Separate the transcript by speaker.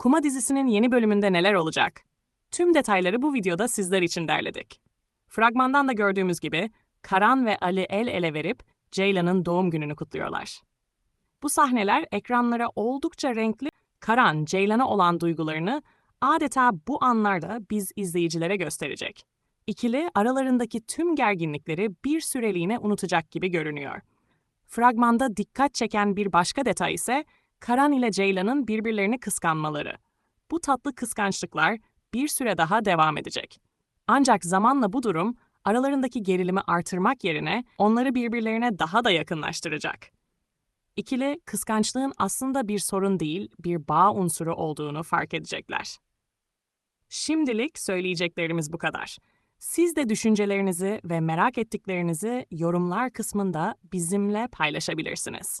Speaker 1: Kuma dizisinin yeni bölümünde neler olacak? Tüm detayları bu videoda sizler için derledik. Fragmandan da gördüğümüz gibi Karan ve Ali el ele verip Ceylan'ın doğum gününü kutluyorlar. Bu sahneler ekranlara oldukça renkli. Karan, Ceylan'a olan duygularını adeta bu anlarda biz izleyicilere gösterecek. İkili aralarındaki tüm gerginlikleri bir süreliğine unutacak gibi görünüyor. Fragmanda dikkat çeken bir başka detay ise Karan ile Ceylan'ın birbirlerini kıskanmaları. Bu tatlı kıskançlıklar bir süre daha devam edecek. Ancak zamanla bu durum aralarındaki gerilimi artırmak yerine onları birbirlerine daha da yakınlaştıracak. İkili kıskançlığın aslında bir sorun değil, bir bağ unsuru olduğunu fark edecekler. Şimdilik söyleyeceklerimiz bu kadar. Siz de düşüncelerinizi ve merak ettiklerinizi yorumlar kısmında bizimle paylaşabilirsiniz.